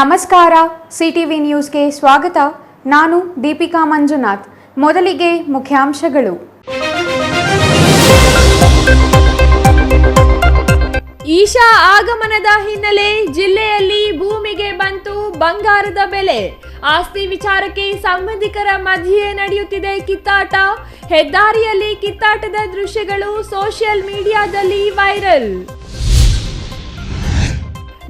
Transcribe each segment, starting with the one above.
ನಮಸ್ಕಾರ. ಸಿಟಿವಿ ನ್ಯೂಸ್ಗೆ ಸ್ವಾಗತ. ನಾನು ದೀಪಿಕಾ ಮಂಜುನಾಥ್. ಮೊದಲಿಗೆ ಮುಖ್ಯಾಂಶಗಳು. ಈಶಾ ಆಗಮನದ ಹಿನ್ನೆಲೆ ಜಿಲ್ಲೆಯಲ್ಲಿ ಭೂಮಿಗೆ ಬಂತು ಬಂಗಾರದ ಬೆಲೆ. ಆಸ್ತಿ ವಿಚಾರಕ್ಕೆ ಸಂಬಂಧಿಕರ ಮಧ್ಯೆ ನಡೆಯುತ್ತಿದೆ ಕಿತ್ತಾಟ. ಹೆದ್ದಾರಿಯಲ್ಲಿ ಕಿತ್ತಾಟದ ದೃಶ್ಯಗಳು ಸೋಷಿಯಲ್ ಮೀಡಿಯಾದಲ್ಲಿ ವೈರಲ್.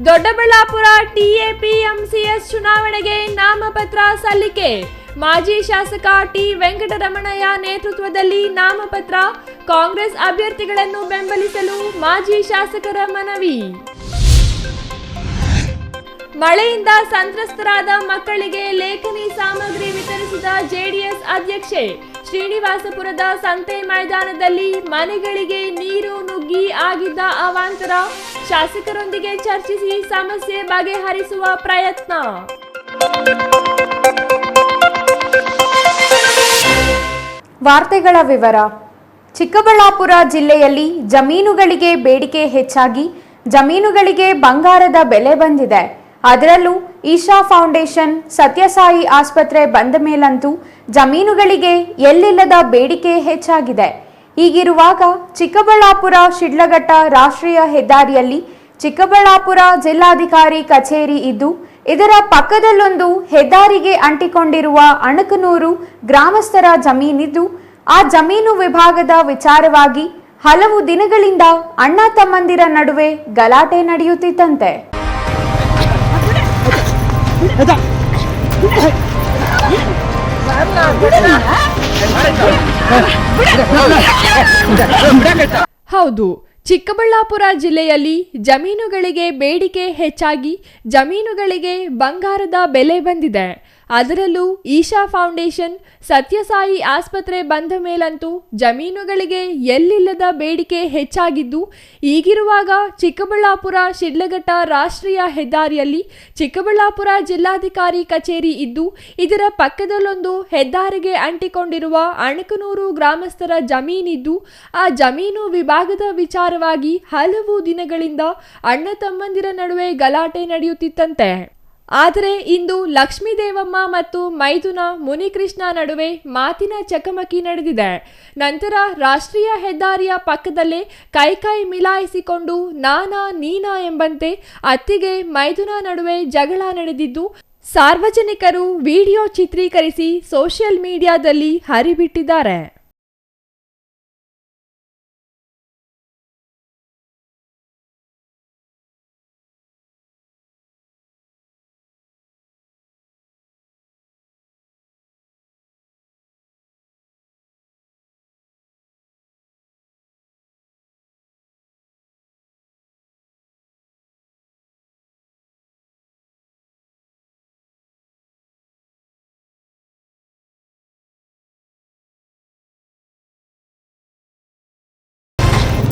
ದೊಡ್ಡಬಳ್ಳಾಪುರ ಟಿಎಪಿಎಂಸಿಎಸ್ ಚುನಾವಣೆಗೆ ನಾಮಪತ್ರ ಸಲ್ಲಿಕೆ. ಮಾಜಿ ಶಾಸಕ ಟಿ ವೆಂಕಟರಮಣಯ್ಯ ನೇತೃತ್ವದಲ್ಲಿ ನಾಮಪತ್ರ. ಕಾಂಗ್ರೆಸ್ ಅಭ್ಯರ್ಥಿಗಳನ್ನು ಬೆಂಬಲಿಸಲು ಮಾಜಿ ಶಾಸಕರ ಮನವಿ. ಮಳೆಯಿಂದ ಸಂತ್ರಸ್ತರಾದ ಮಕ್ಕಳಿಗೆ ಲೇಖನಿ ಸಾಮಗ್ರಿ ವಿತರಿಸಿದ ಜೆಡಿಎಸ್ ಅಧ್ಯಕ್ಷೆ. ಶ್ರೀನಿವಾಸಪುರದ ಸಂತೆ ಮೈದಾನದಲ್ಲಿ ಮನೆಗಳಿಗೆ ನೀರು ನುಗ್ಗಿ ಆಗಿದ್ದ ಅವಾಂತರ ಶಾಸಕರೊಂದಿಗೆ ಚರ್ಚಿಸಿ ಸಮಸ್ಯೆ ಬಗೆಹರಿಸುವ ಪ್ರಯತ್ನ. ವಾರ್ತೆಗಳ ವಿವರ. ಚಿಕ್ಕಬಳ್ಳಾಪುರ ಜಿಲ್ಲೆಯಲ್ಲಿ ಜಮೀನುಗಳಿಗೆ ಬೇಡಿಕೆ ಹೆಚ್ಚಾಗಿ ಜಮೀನುಗಳಿಗೆ ಬಂಗಾರದ ಬೆಲೆ ಬಂದಿದೆ. ಅದರಲ್ಲೂ ಈಶಾ ಫೌಂಡೇಶನ್, ಸತ್ಯಸಾಯಿ ಆಸ್ಪತ್ರೆ ಬಂದ ಮೇಲಂತೂ ಜಮೀನುಗಳಿಗೆ ಎಲ್ಲಿಲ್ಲದ ಬೇಡಿಕೆ ಹೆಚ್ಚಾಗಿದೆ. ಹೀಗಿರುವಾಗ ಚಿಕ್ಕಬಳ್ಳಾಪುರ, ಶಿಡ್ಲಘಟ್ಟ ರಾಷ್ಟ್ರೀಯ ಹೆದ್ದಾರಿಯಲ್ಲಿ ಚಿಕ್ಕಬಳ್ಳಾಪುರ ಜಿಲ್ಲಾಧಿಕಾರಿ ಕಚೇರಿ ಇದ್ದು, ಇದರ ಪಕ್ಕದಲ್ಲೊಂದು ಹೆದ್ದಾರಿಗೆ ಅಂಟಿಕೊಂಡಿರುವ ಅಣಕನೂರು ಗ್ರಾಮಸ್ಥರ ಜಮೀನಿದ್ದು, ಆ ಜಮೀನು ವಿಭಾಗದ ವಿಚಾರವಾಗಿ ಹಲವು ದಿನಗಳಿಂದ ಅಣ್ಣ ತಮ್ಮಂದಿರ ನಡುವೆ ಗಲಾಟೆ ನಡೆಯುತ್ತಿತ್ತಂತೆ ಹೌದು ಚಿಕ್ಕಬಳ್ಳಾಪುರ ಜಿಲ್ಲೆಯಲ್ಲಿ ಜಮೀನುಗಳಿಗೆ ಬೇಡಿಕೆ ಹೆಚ್ಚಾಗಿ ಜಮೀನುಗಳಿಗೆ ಬಂಗಾರದ ಬೆಲೆ ಬಂದಿದೆ. ಅದರಲ್ಲೂ ಈಶಾ ಫೌಂಡೇಶನ್ ಸತ್ಯಸಾಯಿ ಆಸ್ಪತ್ರೆ ಬಂದ ಮೇಲಂತೂ ಜಮೀನುಗಳಿಗೆ ಎಲ್ಲಿಲ್ಲದ ಬೇಡಿಕೆ ಹೆಚ್ಚಾಗಿದ್ದು, ಈಗಿರುವಾಗ ಚಿಕ್ಕಬಳ್ಳಾಪುರ, ಶಿಡ್ಲಘಟ್ಟ ರಾಷ್ಟ್ರೀಯ ಹೆದ್ದಾರಿಯಲ್ಲಿ ಚಿಕ್ಕಬಳ್ಳಾಪುರ ಜಿಲ್ಲಾಧಿಕಾರಿ ಕಚೇರಿ ಇದ್ದು, ಇದರ ಪಕ್ಕದಲ್ಲೊಂದು ಹೆದ್ದಾರಿಗೆ ಅಂಟಿಕೊಂಡಿರುವ ಅಣಕನೂರು ಗ್ರಾಮಸ್ಥರ ಜಮೀನಿದ್ದು, ಆ ಜಮೀನು ವಿಭಾಗದ ವಿಚಾರವಾಗಿ ಹಲವು ದಿನಗಳಿಂದ ಅಣ್ಣ ತಮ್ಮಂದಿರ ನಡುವೆ ಗಲಾಟೆ ನಡೆಯುತ್ತಿತ್ತಂತೆ. ಆದರೆ ಇಂದು ಲಕ್ಷ್ಮೀದೇವಮ್ಮ ಮತ್ತು ಮೈದುನ ಮುನಿಕೃಷ್ಣ ನಡುವೆ ಮಾತಿನ ಚಕಮಕಿ ನಡೆದಿದೆ. ನಂತರ ರಾಷ್ಟ್ರೀಯ ಹೆದ್ದಾರಿಯ ಪಕ್ಕದಲ್ಲೇ ಕೈಕೈ ಮಿಲಾಯಿಸಿಕೊಂಡು ನಾನಾ ನೀನಾ ಎಂಬಂತೆ ಅತ್ತಿಗೆ ಮೈದುನ ನಡುವೆ ಜಗಳ ನಡೆದಿದ್ದು, ಸಾರ್ವಜನಿಕರು ವಿಡಿಯೋ ಚಿತ್ರೀಕರಿಸಿ ಸೋಷಿಯಲ್ ಮೀಡಿಯಾದಲ್ಲಿ ಹರಿಬಿಟ್ಟಿದ್ದಾರೆ.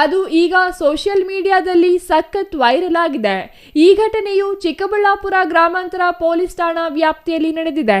ಅದು ಈಗ ಸೋಷಿಯಲ್ ಮೀಡಿಯಾದಲ್ಲಿ ಸಖತ್ ವೈರಲ್ ಆಗಿದೆ. ಈ ಘಟನೆಯು ಚಿಕ್ಕಬಳ್ಳಾಪುರ ಗ್ರಾಮಾಂತರ ಪೊಲೀಸ್ ಠಾಣಾ ವ್ಯಾಪ್ತಿಯಲ್ಲಿ ನಡೆದಿದೆ.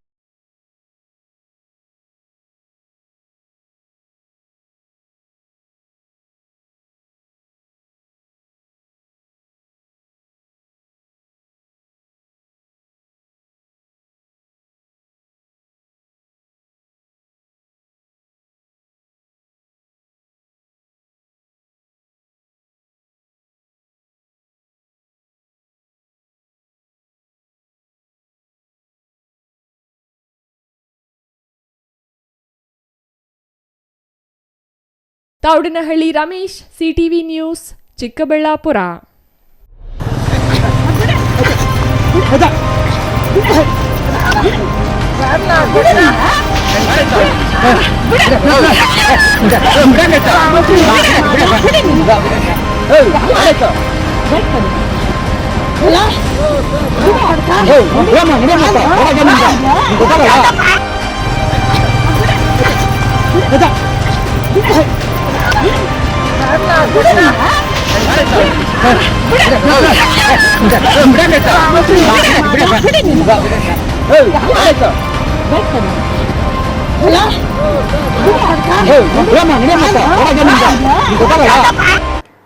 Taudanahalli Ramesh CTV news Chikkaballapur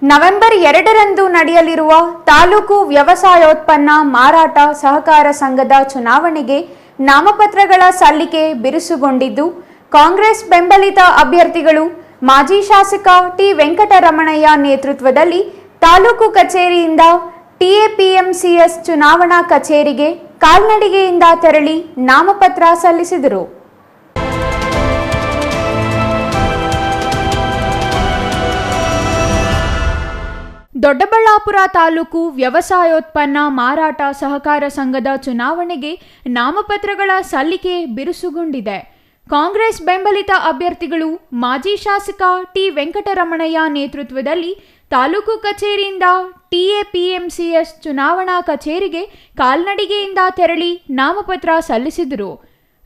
November ಎರಡರಂದು ನಡೆಯಲಿರುವ ತಾಲೂಕು ವ್ಯವಸಾಯೋತ್ಪನ್ನ ಮಾರಾಟ ಸಹಕಾರ ಸಂಘದ ಚುನಾವಣೆಗೆ ನಾಮಪತ್ರಗಳ ಸಲ್ಲಿಕೆ ಬಿರುಸುಗೊಂಡಿದ್ದು, ಕಾಂಗ್ರೆಸ್ ಬೆಂಬಲಿತ ಅಭ್ಯರ್ಥಿಗಳು ಮಾಜಿ ಶಾಸಕ ಟಿ ವೆಂಕಟರಮಣಯ್ಯ ನೇತೃತ್ವದಲ್ಲಿ ತಾಲೂಕು ಕಚೇರಿಯಿಂದ ಟಿಎಪಿಎಂಸಿಎಸ್ ಚುನಾವಣಾ ಕಚೇರಿಗೆ ಕಾಲ್ನಡಿಗೆಯಿಂದ ತೆರಳಿ ನಾಮಪತ್ರ ಸಲ್ಲಿಸಿದರು. ದೊಡ್ಡಬಳ್ಳಾಪುರ ತಾಲೂಕು ವ್ಯವಸಾಯೋತ್ಪನ್ನ ಮಾರಾಟ ಸಹಕಾರ ಸಂಘದ ಚುನಾವಣೆಗೆ ನಾಮಪತ್ರಗಳ ಸಲ್ಲಿಕೆ ಬಿರುಸುಗೊಂಡಿದೆ. ಕಾಂಗ್ರೆಸ್ ಬೆಂಬಲಿತ ಅಭ್ಯರ್ಥಿಗಳು ಮಾಜಿ ಶಾಸಕ ಟಿ ವೆಂಕಟರಮಣಯ್ಯ ನೇತೃತ್ವದಲ್ಲಿ ತಾಲೂಕು ಕಚೇರಿಯಿಂದ ಟಿಎಪಿಎಂಸಿಎಸ್ ಚುನಾವಣಾ ಕಚೇರಿಗೆ ಕಾಲ್ನಡಿಗೆಯಿಂದ ತೆರಳಿ ನಾಮಪತ್ರ ಸಲ್ಲಿಸಿದರು.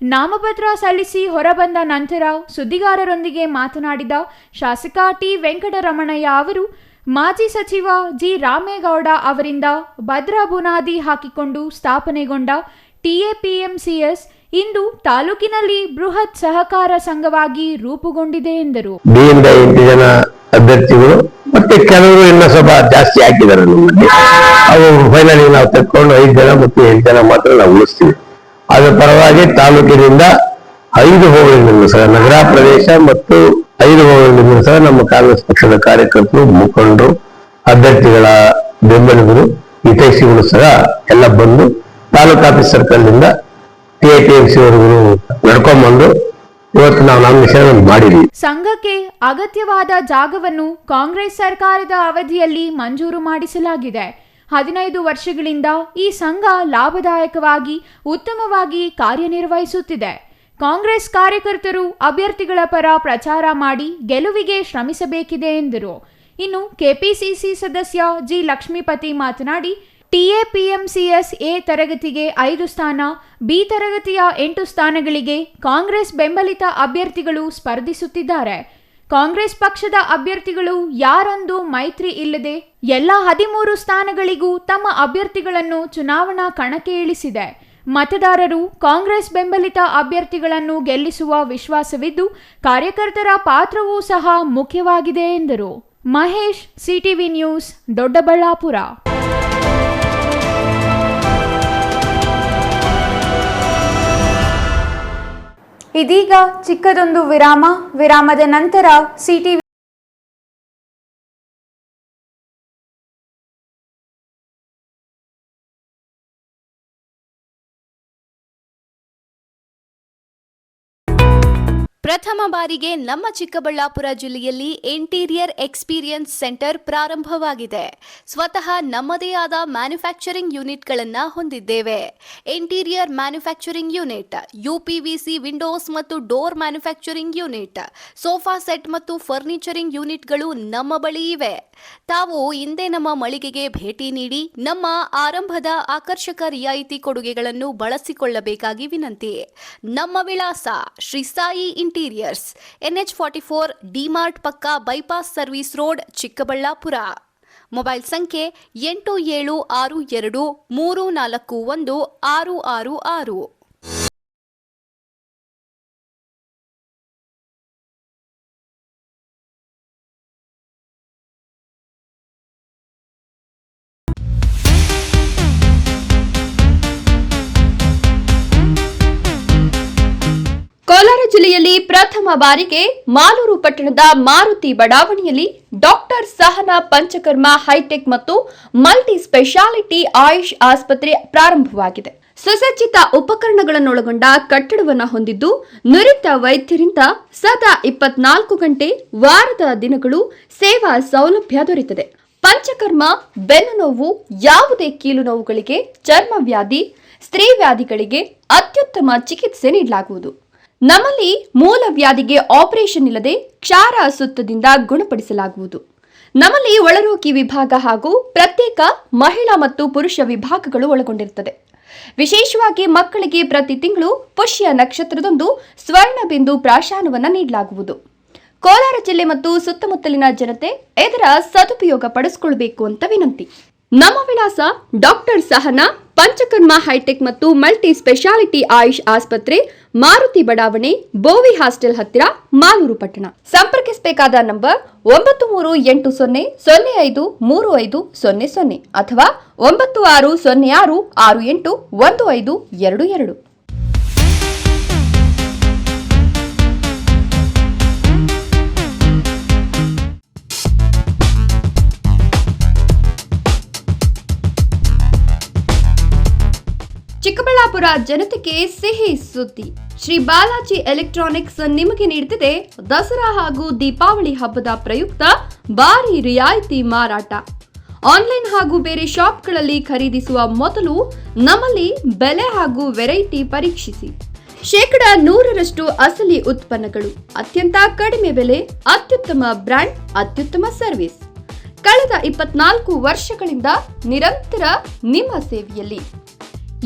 ನಾಮಪತ್ರ ಸಲ್ಲಿಸಿ ಹೊರಬಂದ ನಂತರ ಸುದ್ದಿಗಾರರೊಂದಿಗೆ ಮಾತನಾಡಿದ ಶಾಸಕ ಟಿ ವೆಂಕಟರಮಣಯ್ಯ ಅವರು, ಮಾಜಿ ಸಚಿವ ಜಿ ರಾಮೇಗೌಡ ಅವರಿಂದ ಭದ್ರ ಬುನಾದಿ ಹಾಕಿಕೊಂಡು ಸ್ಥಾಪನೆಗೊಂಡ ಟಿಎಪಿಎಂಸಿಎಸ್ ಇಂದು ತಾಲೂಕಿನಲ್ಲಿ ಬೃಹತ್ ಸಹಕಾರ ಸಂಘವಾಗಿ ರೂಪುಗೊಂಡಿದೆ ಎಂದರು. ಬಿಯಿಂದ ಜನ ಅಭ್ಯರ್ಥಿಗಳು ಮತ್ತೆ ಕೆಲವರು ಇನ್ನ ಸ್ವಲ್ಪ ಜಾಸ್ತಿ ಹಾಕಿದ್ದಾರೆ ನಮ್ಮಲ್ಲಿ. ಅವು ಫೈನಲ್ ನಾವು ತಕ್ಕೊಂಡು ಐದು ಜನ ಮತ್ತು ಎಂಟು ಜನ ಮಾತ್ರ ನಾವು ಉಳಿಸ್ತೀವಿ. ಅದರ ಪರವಾಗಿ ತಾಲೂಕಿನಿಂದ ಐದು ಹೋಬಳಿಗಳಿಂದ ಸಹ ನಗರ ಪ್ರದೇಶ ಮತ್ತು ಐದು ಹೋಬಳಿಗಳಿಂದ ಸಹ ನಮ್ಮ ಕಾಂಗ್ರೆಸ್ ಪಕ್ಷದ ಕಾರ್ಯಕರ್ತರು, ಮುಖಂಡರು, ಅಭ್ಯರ್ಥಿಗಳ ಬೆಂಬಲಿಗರು, ಹಿತೈಷಿಗಳು ಸಹ ಎಲ್ಲ ಬಂದು ತಾಲೂಕು ಆಫೀಸ್ ಸರ್ಕಲ್ನಿಂದ ಇವತ್ತು ನಾವು ಮಾಡಿದ್ವಿ. ಸಂಘಕ್ಕೆ ಅಗತ್ಯವಾದ ಜಾಗವನ್ನು ಕಾಂಗ್ರೆಸ್ ಸರ್ಕಾರದ ಅವಧಿಯಲ್ಲಿ ಮಂಜೂರು ಮಾಡಿಸಲಾಗಿದೆ. ಹದಿನೈದು ವರ್ಷಗಳಿಂದ ಈ ಸಂಘ ಲಾಭದಾಯಕವಾಗಿ, ಉತ್ತಮವಾಗಿ ಕಾರ್ಯನಿರ್ವಹಿಸುತ್ತಿದೆ. ಕಾಂಗ್ರೆಸ್ ಕಾರ್ಯಕರ್ತರು ಅಭ್ಯರ್ಥಿಗಳ ಪರ ಪ್ರಚಾರ ಮಾಡಿ ಗೆಲುವಿಗೆ ಶ್ರಮಿಸಬೇಕಿದೆ ಎಂದರು. ಇನ್ನು ಕೆಪಿಸಿಸಿ ಸದಸ್ಯ ಜಿ ಲಕ್ಷ್ಮೀಪತಿ ಮಾತನಾಡಿ ಟಿಎಪಿಎಂಸಿಎಸ್ ಎ ತರಗತಿಗೆ ಐದು ಸ್ಥಾನ, ಬಿ ತರಗತಿಯ ಎಂಟು ಸ್ಥಾನಗಳಿಗೆ ಕಾಂಗ್ರೆಸ್ ಬೆಂಬಲಿತ ಅಭ್ಯರ್ಥಿಗಳು ಸ್ಪರ್ಧಿಸುತ್ತಿದ್ದಾರೆ. ಕಾಂಗ್ರೆಸ್ ಪಕ್ಷದ ಅಭ್ಯರ್ಥಿಗಳು ಯಾರೊಂದು ಮೈತ್ರಿ ಇಲ್ಲದೆ ಎಲ್ಲ ಹದಿಮೂರು ಸ್ಥಾನಗಳಿಗೂ ತಮ್ಮ ಅಭ್ಯರ್ಥಿಗಳನ್ನು ಚುನಾವಣಾ ಕಣಕ್ಕೆ ಇಳಿಸಿದೆ. ಮತದಾರರು ಕಾಂಗ್ರೆಸ್ ಬೆಂಬಲಿತ ಅಭ್ಯರ್ಥಿಗಳನ್ನು ಗೆಲ್ಲಿಸುವ ವಿಶ್ವಾಸವಿದ್ದು, ಕಾರ್ಯಕರ್ತರ ಪಾತ್ರವೂ ಸಹ ಮುಖ್ಯವಾಗಿದೆ ಎಂದರು. Mahesh, CTV news, Doddaballapur. ಇದೀಗ ಚಿಕ್ಕದೊಂದು ವಿರಾಮ. ವಿರಾಮದ ನಂತರ ಸಿಟಿವಿ ಪ್ರಥಮ ಬಾರಿಗೆ ನಮ್ಮ ಚಿಕ್ಕಬಳ್ಳಾಪುರ ಜಿಲ್ಲೆಯಲ್ಲಿ ಇಂಟೀರಿಯರ್ ಎಕ್ಸ್ಪೀರಿಯನ್ಸ್ ಸೆಂಟರ್ ಪ್ರಾರಂಭವಾಗಿದೆ. ಸ್ವತಃ ನಮ್ಮದೇ ಆದ ಮ್ಯಾನುಫ್ಯಾಕ್ಚರಿಂಗ್ ಯೂನಿಟ್ಗಳನ್ನು ಹೊಂದಿದ್ದೇವೆ. Interior manufacturing unit UPVC windows ಮತ್ತು door manufacturing unit, sofa set ಮತ್ತು ಫರ್ನಿಚರಿಂಗ್ ಯೂನಿಟ್ಗಳು ನಮ್ಮ ಬಳಿ ಇವೆ. ತಾವು ಹಿಂದೆ ನಮ್ಮ ಮಳಿಗೆಗೆ ಭೇಟಿ ನೀಡಿ ನಮ್ಮ ಆರಂಭದ ಆಕರ್ಷಕ ರಿಯಾಯಿತಿ ಕೊಡುಗೆಗಳನ್ನು ಬಳಸಿಕೊಳ್ಳಬೇಕಾಗಿ ವಿನಂತಿ. ನಮ್ಮ ವಿಳಾಸ Shri Sai interior interiors NH forty four DMart ಪಕ್ಕ bypass service road Chikkaballapur mobile ಸಂಖ್ಯೆ ಎಂಟು ಏಳು ಆರು ಎರಡು ಮೂರು ನಾಲ್ಕು ಒಂದು ಆರು ಆರು ಆರು. ಪ್ರಥಮ ಬಾರಿಗೆ ಮಾಲೂರು ಪಟ್ಟಣದ ಮಾರುತಿ ಬಡಾವಣೆಯಲ್ಲಿ ಡಾಕ್ಟರ್ ಸಹನಾ ಪಂಚಕರ್ಮ ಹೈಟೆಕ್ ಮತ್ತು ಮಲ್ಟಿ ಸ್ಪೆಷಾಲಿಟಿ ಆಯುಷ್ ಆಸ್ಪತ್ರೆ ಪ್ರಾರಂಭವಾಗಿದೆ. ಸುಸಜ್ಜಿತ ಉಪಕರಣಗಳನ್ನೊಳಗೊಂಡ ಕಟ್ಟಡವನ್ನು ಹೊಂದಿದ್ದು ನುರಿತ ವೈದ್ಯರಿಂದ ಸದಾ ಇಪ್ಪತ್ನಾಲ್ಕು ಗಂಟೆ ವಾರದ ದಿನಗಳು ಸೇವಾ ಸೌಲಭ್ಯ ದೊರೆತಿದೆ ಪಂಚಕರ್ಮ, ಬೆನ್ನು ನೋವು, ಯಾವುದೇ ಕೀಲು ನೋವುಗಳಿಗೆ ಚರ್ಮ ವ್ಯಾಧಿ, ಸ್ತ್ರೀ ವ್ಯಾಧಿಗಳಿಗೆ ಅತ್ಯುತ್ತಮ ಚಿಕಿತ್ಸೆ ನೀಡಲಾಗುವುದು. ನಮ್ಮಲ್ಲಿ ಮೂಲ ವ್ಯಾಧಿಗೆ ಆಪರೇಷನ್ ಇಲ್ಲದೆ ಕ್ಷಾರ ಸುತ್ತದಿಂದ ಗುಣಪಡಿಸಲಾಗುವುದು. ನಮ್ಮಲ್ಲಿ ಒಳರೋಗಿ ವಿಭಾಗ ಹಾಗೂ ಪ್ರತ್ಯೇಕ ಮಹಿಳಾ ಮತ್ತು ಪುರುಷ ವಿಭಾಗಗಳು ಒಳಗೊಂಡಿರುತ್ತದೆ ವಿಶೇಷವಾಗಿ ಮಕ್ಕಳಿಗೆ ಪ್ರತಿ ತಿಂಗಳು ಪುಷ್ಯ ನಕ್ಷತ್ರದಂದು ಸ್ವರ್ಣಬಿಂದು ಪ್ರಾಶಾನವನ್ನು ನೀಡಲಾಗುವುದು. ಕೋಲಾರ ಜಿಲ್ಲೆ ಮತ್ತು ಸುತ್ತಮುತ್ತಲಿನ ಜನತೆ ಇದರ ಸದುಪಯೋಗ ಪಡಿಸಿಕೊಳ್ಳಬೇಕು ಅಂತ ವಿನಂತಿ. ನಮ್ಮ ವಿಳಾಸ ಡಾಕ್ಟರ್ ಸಹನಾ, ಪಂಚಕರ್ಮ ಹೈಟೆಕ್ ಮತ್ತು ಮಲ್ಟಿ ಸ್ಪೆಷಾಲಿಟಿ ಆಯುಷ್ ಆಸ್ಪತ್ರೆ, ಮಾರುತಿ ಬಡಾವಣೆ, ಬೋವಿ ಹಾಸ್ಟೆಲ್ ಹತ್ತಿರ, ಮಾಲೂರು ಪಟ್ಟಣ. ಸಂಪರ್ಕಿಸಬೇಕಾದ ನಂಬರ್ ಒಂಬತ್ತು ಮೂರು ಎಂಟು ಸೊನ್ನೆ ಸೊನ್ನೆ ಐದು ಮೂರು ಐದು ಸೊನ್ನೆ ಸೊನ್ನೆ ಅಥವಾ ಒಂಬತ್ತು ಆರು ಸೊನ್ನೆ ಆರು ಆರು ಎಂಟು ಒಂದು ಐದು ಎರಡು ಎರಡು. ಚಿಕ್ಕಬಳ್ಳಾಪುರ ಜನತೆಗೆ ಸಿಹಿ ಸುದ್ದಿ. ಶ್ರೀ ಬಾಲಾಜಿ ಎಲೆಕ್ಟ್ರಾನಿಕ್ಸ್ ನಿಮಗೆ ನೀಡುತ್ತಿದೆ ದಸರಾ ಹಾಗೂ ದೀಪಾವಳಿ ಹಬ್ಬದ ಪ್ರಯುಕ್ತ ಭಾರಿ ರಿಯಾಯಿತಿ ಮಾರಾಟ. ಆನ್ಲೈನ್ ಹಾಗೂ ಬೇರೆ ಶಾಪ್ಗಳಲ್ಲಿ ಖರೀದಿಸುವ ಮೊದಲು ನಮ್ಮಲ್ಲಿ ಬೆಲೆ ಹಾಗೂ ವೆರೈಟಿ ಪರೀಕ್ಷಿಸಿ. ಶೇಕಡ ನೂರರಷ್ಟು ಅಸಲಿ ಉತ್ಪನ್ನಗಳು, ಅತ್ಯಂತ ಕಡಿಮೆ ಬೆಲೆ, ಅತ್ಯುತ್ತಮ ಬ್ರ್ಯಾಂಡ್, ಅತ್ಯುತ್ತಮ ಸರ್ವಿಸ್. ಕಳೆದ ಇಪ್ಪತ್ನಾಲ್ಕು ವರ್ಷಗಳಿಂದ ನಿರಂತರ ನಿಮ್ಮ ಸೇವೆಯಲ್ಲಿ.